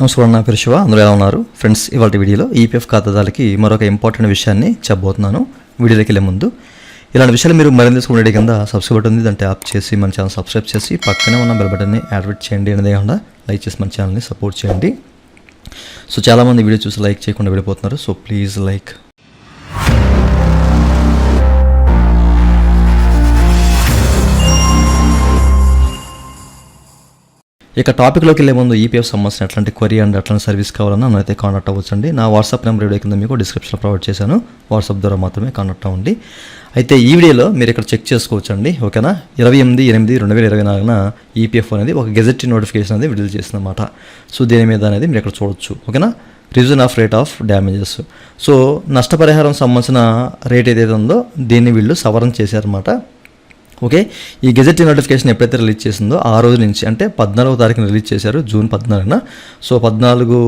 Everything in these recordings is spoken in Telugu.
నమస్కారం నా పేరు శివ. అందరూ ఎలా ఉన్నారు? ఫ్రెండ్స్ ఇవాళ వీడియోలో ఈపీఎఫ్ ఖాతాదారులకి మరొక ఇంపార్టెంట్ విషయాన్ని చెప్పబోతున్నాను. వీడియోలోకి వెళ్ళే ముందు ఇలాంటి విషయాలు మీరు మరింత తెలుసుకునే కింద సబ్స్క్రైబ్ బటన్ ఉంది. దాన్ని ట్యాప్ చేసి మన ఛానల్ సబ్స్క్రైబ్ చేసి పక్కనే ఉన్న బెల్ బటన్ని యాడ్వర్ట్ చేయండి. అనేది కాకుండా లైక్ చేసి మన ఛానల్ని సపోర్ట్ చేయండి. సో చాలామంది వీడియో చూసి లైక్ చేయకుండా వెళ్ళిపోతున్నారు. సో ప్లీజ్ లైక్ ఇక టాపిక్లోకి వెళ్ళే ముందు ఈపీఎఫ్ సంబంధించిన అట్లాంటి క్వరీ అండ్ అట్లాంటి సర్వీస్ కావాలన్నా నన్ను అయితే కాంటాక్ట్ అవ్వచ్చండి. నా వాట్సాప్ నెంబర్ వీడియో కింద మీకు డిస్క్రిప్షన్లో ప్రొవైడ్ చేశాను. వాట్సాప్ ద్వారా మాత్రమే కాంటాక్ట్ అవ్వండి. అయితే ఈ వీడియోలో మీరు ఇక్కడ చెక్ చేసుకోవచ్చండి. ఓకేనా? ఇరవై ఎనిమిది ఎనిమిది రెండు వేల ఇరవై నాలుగున ఈపీఎఫ్ అనేది ఒక గెజెట్ నోటిఫికేషన్ అనేది విడుదల చేసిందన్నమాట. సో దీని మీద అనేది మీరు ఇక్కడ చూడొచ్చు. ఓకేనా? Revision of rate of damages so నష్టపరిహారం సంబంధించిన రేట్ ఏదైతే ఉందో దీన్ని వీళ్ళు సవరణ చేశారన్నమాట. ఓకే? ఈ గెజెట్ నోటిఫికేషన్ ఎప్పుడైతే రిలీజ్ చేసిందో ఆ రోజు నుంచి అంటే పద్నాలుగో తారీఖున రిలీజ్ చేశారు జూన్ పద్నాలుగున. సో పద్నాలుగు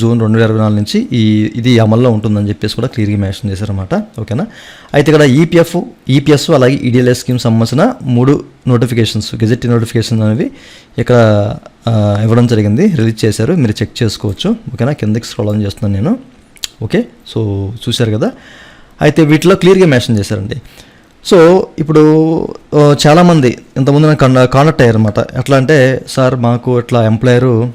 జూన్ రెండు వేల ఇరవై నాలుగు నుంచి ఈ ఇది అమల్లో ఉంటుందని చెప్పేసి కూడా క్లియర్గా మెన్షన్ చేశారన్నమాట. ఓకేనా? అయితే ఇక్కడ ఈపీఎఫ్ ఈపీఎస్ అలాగే ఈడిఎల్ఎస్ స్కీమ్ సంబంధించిన మూడు నోటిఫికేషన్స్ గెజెట్ నోటిఫికేషన్ అనేవి ఇక్కడ ఇవ్వడం జరిగింది. రిలీజ్ చేశారు. మీరు చెక్ చేసుకోవచ్చు. ఓకేనా? కిందకి స్క్రోల్ ఆన్ చేస్తున్నాను నేను. ఓకే? సో చూశారు కదా? అయితే వీటిలో క్లియర్గా మెన్షన్ చేశారండి. సో ఇప్పుడు చాలామంది ఇంతకుముందు నాకు కాంటా కాంటాక్ట్ అయ్యారన్నమాట. ఎట్లా అంటే సార్ మాకు ఇట్లా ఎంప్లాయరు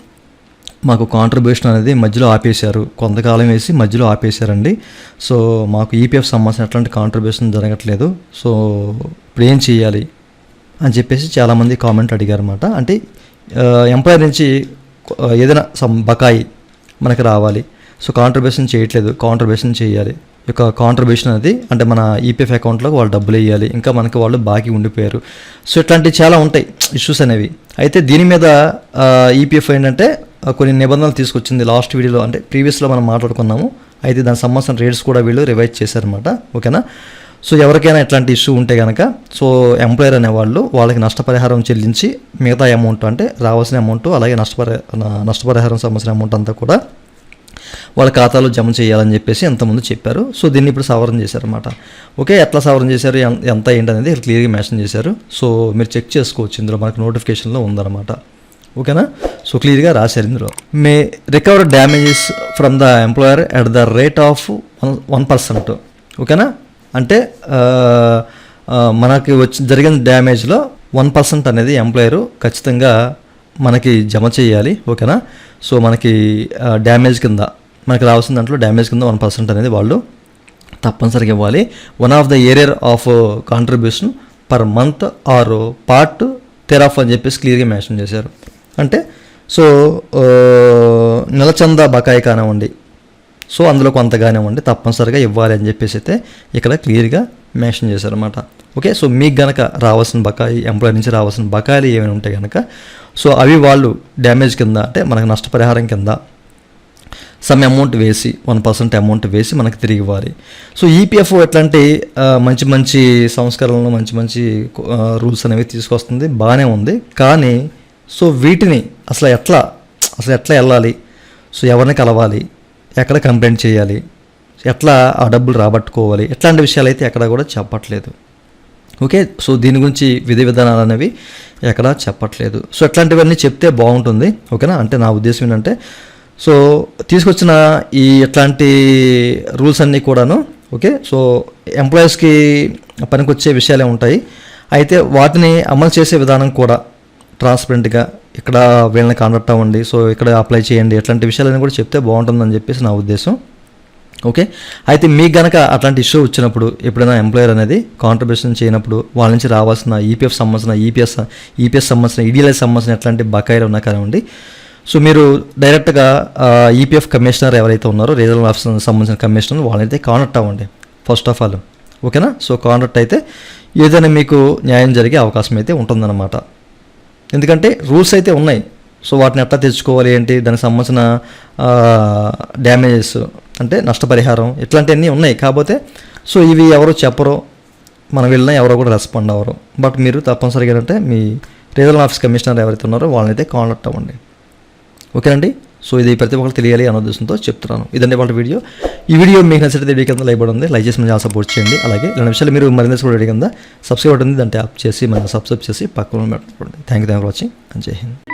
మాకు కాంట్రిబ్యూషన్ అనేది మధ్యలో ఆపేశారు. కొంతకాలం వేసి మధ్యలో ఆపేశారండి. సో మాకు ఈపీఎఫ్ సంబంధించిన ఎట్లాంటి కాంట్రిబ్యూషన్ జరగట్లేదు. సో ఇప్పుడు ఏం చేయాలి? అని చెప్పేసి చాలామంది కామెంట్ అడిగారన్నమాట. అంటే ఎంప్లాయర్ నుంచి ఏదైనా సమ్ బకాయి మనకి రావాలి. సో కాంట్రిబ్యూషన్ చేయట్లేదు. కాంట్రిబ్యూషన్ చేయాలి. యొక్క కాంట్రిబ్యూషన్ అనేది అంటే మన ఈపీఎఫ్ అకౌంట్లో వాళ్ళు డబ్బులు వేయాలి. ఇంకా మనకి వాళ్ళు బాకీ ఉండిపోయారు. సో ఇట్లాంటివి చాలా ఉంటాయి ఇష్యూస్ అనేవి. అయితే దీని మీద ఈపీఎఫ్ ఏంటంటే కొన్ని నిబంధనలు తీసుకొచ్చింది లాస్ట్ వీడియోలో అంటే ప్రీవియస్లో మనం మాట్లాడుకున్నాము. అయితే దానికి సంబంధించిన రేట్స్ కూడా వీళ్ళు రివైజ్ చేశారనమాట ఓకేనా? సో ఎవరికైనా ఇట్లాంటి ఇష్యూ ఉంటే కనుక సో ఎంప్లాయర్ అనేవాళ్ళు వాళ్ళకి నష్టపరిహారం చెల్లించి మిగతా అమౌంట్ అంటే రావాల్సిన అమౌంట్ అలాగే నష్టపరి నష్టపరిహారం సంబంధించిన అమౌంట్ అంతా కూడా వాళ్ళ ఖాతాలో జమ చేయాలని చెప్పేసి ఎంతమంది చెప్పారు. సో దీన్ని ఇప్పుడు సవరణ చేశారనమాట ఓకే ఎట్లా సవరణ చేశారు? ఎంత ఏంటి అనేది ఇక్కడ క్లియర్గా మెన్షన్ చేశారు. సో మీరు చెక్ చేసుకోవచ్చు. ఇందులో మనకు నోటిఫికేషన్లో ఉందన్నమాట. ఓకేనా? సో క్లియర్గా రాశారు ఇందులో. May recover damages from the employer at the rate of one one percent. ఓకేనా? అంటే మనకి వచ్చి జరిగిన డ్యామేజ్లో వన్ పర్సెంట్ అనేది ఎంప్లాయరు ఖచ్చితంగా మనకి జమ చేయాలి. ఓకేనా? సో మనకి డ్యామేజ్ కింద మనకి రావాల్సిన దాంట్లో డ్యామేజ్ కింద వన్ పర్సెంట్ అనేది వాళ్ళు తప్పనిసరిగా ఇవ్వాలి. One of the arrear of contribution per month or part thereof అని చెప్పేసి క్లియర్గా మెన్షన్ చేశారు. అంటే సో ఆ, uh, నెల చందా బకాయి కానివ్వండి సో అందులో కొంత కానివ్వండి తప్పనిసరిగా ఇవ్వాలి అని చెప్పేసి అయితే ఇక్కడ క్లియర్గా మెన్షన్ చేశారన్నమాట. ఓకే సో మీకు గనక రావాల్సిన బకాయి ఎంప్లాయీ నుంచి రావాల్సిన బకాయిలు ఏమైనా ఉంటే కనుక సో అవి వాళ్ళు డ్యామేజ్ కింద అంటే మనకు నష్టపరిహారం కింద సమ్ అమౌంట్ వేసి వన్ పర్సెంట్ అమౌంట్ వేసి మనకి తిరిగి ఇవ్వాలి. సో ఈపీఎఫ్ ఎట్లాంటి మంచి మంచి సంస్కరణలు మంచి మంచి రూల్స్ అనేవి తీసుకొస్తుంది. బాగానే ఉంది. కానీ సో వీటిని అసలు ఎట్లా అసలు ఎట్లా వెళ్ళాలి? సో ఎవరిని కలవాలి? ఎక్కడ కంప్లైంట్ చేయాలి? ఎట్లా ఆ డబ్బులు రాబట్టుకోవాలి? ఇట్లాంటి విషయాలు అయితే ఎక్కడ కూడా చెప్పట్లేదు. ఓకే? సో దీని గురించి విధి విధానాలు అనేవి ఎక్కడా చెప్పట్లేదు. సో ఇట్లాంటివన్నీ చెప్తే బాగుంటుంది. ఓకేనా? అంటే నా ఉద్దేశం ఏంటంటే సో తీసుకొచ్చిన ఈ ఇట్లాంటి రూల్స్ అన్నీ కూడాను ఓకే? సో ఎంప్లాయీస్కి పనికొచ్చే విషయాలే ఉంటాయి. అయితే వాటిని అమలు చేసే విధానం కూడా ట్రాన్స్పరెంట్గా ఇక్కడ వీళ్ళని కాంటాక్ట్ అవ్వండి సో ఇక్కడ అప్లై చేయండి ఇట్లాంటి విషయాలన్నీ కూడా చెప్తే బాగుంటుందని చెప్పేసి నా ఉద్దేశం. ఓకే? అయితే మీకు గనక అట్లాంటి ఇష్యూ వచ్చినప్పుడు ఎప్పుడైనా ఎంప్లాయర్ అనేది కాంట్రిబ్యూషన్ చేయనప్పుడు వాళ్ళ నుంచి రావాల్సిన ఈపీఎఫ్ సంబంధించిన ఈపీఎస్ ఈపీఎస్ సంబంధించిన ఈడీఎల్ఐ సంబంధించిన ఎట్లాంటి బకాయిలు ఉన్నా కానివ్వండి సో మీరు డైరెక్ట్గా ఈపీఎఫ్ కమిషనర్ ఎవరైతే ఉన్నారో రీజనల్ ఆఫీసర్ సంబంధించిన కమిషనర్ వాళ్ళైతే కాంటాక్ట్ అవ్వండి ఫస్ట్ ఆఫ్ ఆల్. ఓకేనా? సో కాంటాక్ట్ అయితే ఏదైనా మీకు న్యాయం జరిగే అవకాశం అయితే ఉంటుందన్నమాట. ఎందుకంటే రూల్స్ అయితే ఉన్నాయి. సో వాటిని ఎట్లా తెచ్చుకోవాలి ఏంటి దానికి సంబంధించిన డ్యామేజెస్ అంటే నష్టపరిహారం ఇట్లాంటివన్నీ ఉన్నాయి. కాకపోతే సో ఇవి ఎవరు చెప్పరు మనం వెళ్ళినా ఎవరో కూడా రెస్పాండ్ అవ్వరు. బట్ మీరు తప్పనిసరిగా అంటే మీ రీజనల్ ఆఫీస్ కమిషనర్ ఎవరైతే ఉన్నారో వాళ్ళనైతే కాంటాక్ట్ అవ్వండి. ఓకేనండి? సో ఇది ప్రతి ఒక్కరు తెలియాలి అన్న ఉద్దేశంతో చెప్తున్నాను. ఇదండి వాళ్ళ వీడియో. ఈ వీడియో మీకు నచ్చితే వీడియో కింద లైక్ ఉంది. లైక్ చేసి మన సపోర్ట్ చేయండి. అలాగే ఇలాంటి విషయాలు మీరు మరింత కూడా వీడియో కింద సబ్స్క్రైబ్ ఉంటుంది దాన్ని ట్యాప్ చేసి మన సబ్స్క్రైబ్ చేసి పక్కన పెట్టుకోండి thank you thank for watching జై హింద్.